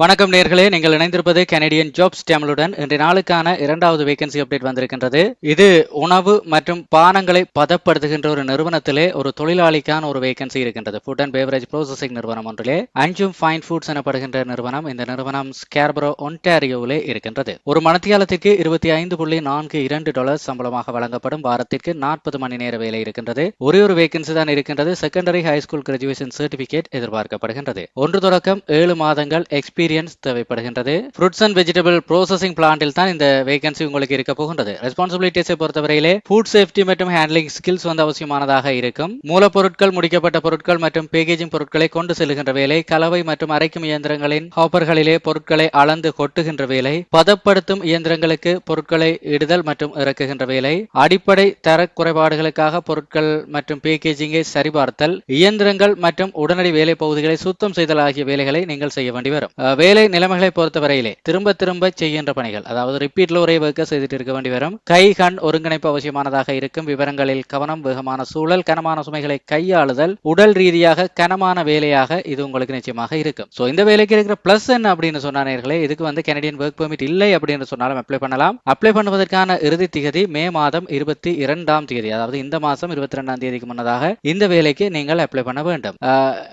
வணக்கம் நேர்களே நீங்கள் இணைந்திருப்பது கனடியன் ஜாப்ஸ் டேமலுடன் இன்றைய நாளுக்கான இரண்டாவது வேகன்சி அப்டேட் வந்திருக்கின்றது. இது உணவு மற்றும் பானங்களை பதப்படுத்துகின்ற ஒரு நிறுவனத்திலே ஒரு தொழிலாளிக்கான ஒரு வேகன்சி இருக்கின்றது. ஃபுட் அண்ட் பேவரேஜ் ப்ரோசஸிங் நிறுவனம் ஒன்றிலே அஞ்சும் ஃபைன் ஃபுட்ஸ் எனப்படுகின்ற நிறுவனம் இந்த நிறுவனம் ஸ்கேர்பரோ ஒன்டாரியோவிலே இருக்கின்றது. ஒரு மணத்தியாலத்திற்கு இருபத்தி ஐந்து புள்ளி நான்கு இரண்டு டாலர் சம்பளமாக வழங்கப்படும் வாரத்திற்கு நாற்பது மணி நேர வேலை இருக்கின்றது. ஒரே ஒரு வேகன்சி தான் இருக்கின்றது. Secondary high school graduation certificate எதிர்பார்க்கப்படுகின்றது. ஒன்று தொடக்கம் ஏழு மாதங்கள் எக்ஸ்பீரியன்ஸ் தேவைப்படுகின்றது. ஃப்ரூட்ஸ் அண்ட் வெஜிடபிள் ப்ரோசஸிங் பிளான்டில் தான் இந்த வேகன்சி உங்களுக்கு இருக்க போகின்றது. ரெஸ்பான்சிபிலிட்டிஸை பொறுத்தவரையிலே ஃபுட் சேஃப்டி மற்றும் ஹேண்ட்லிங் ஸ்கில்ஸ் வந்து அவசியமானதாக இருக்கும். மூலப்பொருட்கள் முடிக்கப்பட்ட பொருட்கள் மற்றும் பேக்கேஜிங் பொருட்களை கொண்டு செல்கின்ற வேலை கலவை மற்றும் அரைக்கும் இயந்திரங்களின் ஹாப்பர்களிலே பொருட்களை அளந்து கொட்டுகின்ற வேலை பதப்படுத்தும் இயந்திரங்களுக்கு பொருட்களை இடுதல் மற்றும் இறக்குகின்ற வேலை அடிப்படை தர குறைபாடுகளுக்காக பொருட்கள் மற்றும் பேக்கேஜிங்கை சரிபார்த்தல் இயந்திரங்கள் மற்றும் உடனடி வேலை பகுதிகளை சுத்தம் செய்தல் ஆகிய வேலைகளை நீங்கள் செய்ய வேண்டி வரும் வேலை நிலைமைகளை பொறுத்தவரையிலே திரும்ப திரும்ப செய்கின்ற பணிகள் அதாவது ரிப்பீட்ல ஒரே ஒர்க்கை செய்துட்டு இருக்க வேண்டி வரும். கை கண் ஒருங்கிணைப்பு அவசியமானதாக இருக்கும். விவரங்களில் கவனம் வேகமான சூழல் கனமான சுமைகளை கையாளுதல் உடல் ரீதியாக கனமான வேலையாக இது உங்களுக்கு நிச்சயமாக இருக்கும். ஸோ இந்த வேலைக்கு இருக்கிற பிளஸ் என்ன அப்படின்னு சொன்ன நேர்களே இதுக்கு வந்து கனடியன் ஒர்க் பெர்மிட் இல்லை அப்படின்னு சொன்னாலும் அப்ளை பண்ணலாம். அப்ளை பண்ணுவதற்கான இறுதி திகதி மே மாதம் இருபத்தி இரண்டாம் தேதி அதாவது இந்த மாதம் இருபத்தி ரெண்டாம் தேதிக்கு முன்னதாக இந்த வேலைக்கு நீங்கள் அப்ளை பண்ண வேண்டும்.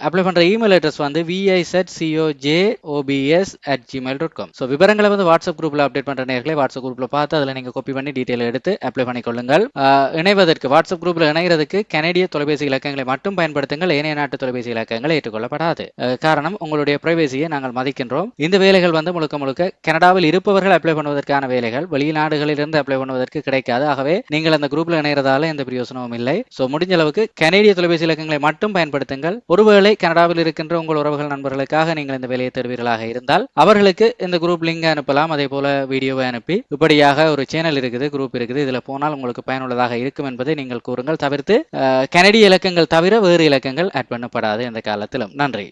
அப்ளை பண்ற இமெயில் அட்ரஸ் வந்து விஐசெட் சிஓஜே OPS at Gmail dot com so விவரங்களை வந்து வாட்ஸ்அப் குரூப்பில் அப்டேட் பண்ணுற நேர்களை வாட்ஸ்அப் குரூப்பில் பார்த்து அதில் நீங்கள் காப்பி பண்ணி டீட்டெயில் எடுத்து அப்ளை பண்ணிக்கொள்ளுங்கள் இணைவதற்கு வாட்ஸ்அப் குரூப்பில் இணைகிறதுக்கு கனடிய தொலைபேசி இலக்கங்களை மட்டும் பயன்படுத்துங்கள் ஏனைய நாட்டு தொலைபேசி இலக்கங்கள் ஏற்றுக்கொள்ளப்படாது காரணம் உங்களுடைய பிரைவேசியை நாங்கள் மதிக்கின்றோம் இந்த வேலைகள் வந்து முழுக்க முழுக்க கனடாவில் இருப்பவர்கள் அப்ளை பண்ணுவதற்கான வேலைகள் வெளிநாடுகளிலிருந்து அப்ளை பண்ணுவதற்கு கிடைக்காது ஆகவே நீங்கள் அந்த குரூப்பில் இணைகிறதால எந்த பிரயோசனமும் இல்லை ஸோ முடிஞ்ச அளவுக்கு கனடிய தொலைபேசி இலக்கங்களை மட்டும் பயன்படுத்துங்கள் ஒருவேளை கனடாவில் இருக்கின்ற உங்கள் உறவுகள் நண்பர்களுக்காக நீங்கள் இந்த வேலையை தருவீர்களாக இருந்தால் அவர்களுக்கு இந்த குரூப் லிங்க் அனுப்பலாம். அதே போல வீடியோவை அனுப்பி இப்படியாக ஒரு சேனல் இருக்குது குரூப் இருக்குது. இதுல போனால் உங்களுக்கு பயனுள்ளதாக இருக்கும் என்பதை நீங்கள் கூறுங்கள். தவிர்த்து கனடிய இலக்கங்கள் தவிர வேறு இலக்கங்கள் ஆட் பண்ணப்படாது இந்த காலத்திலும். நன்றி.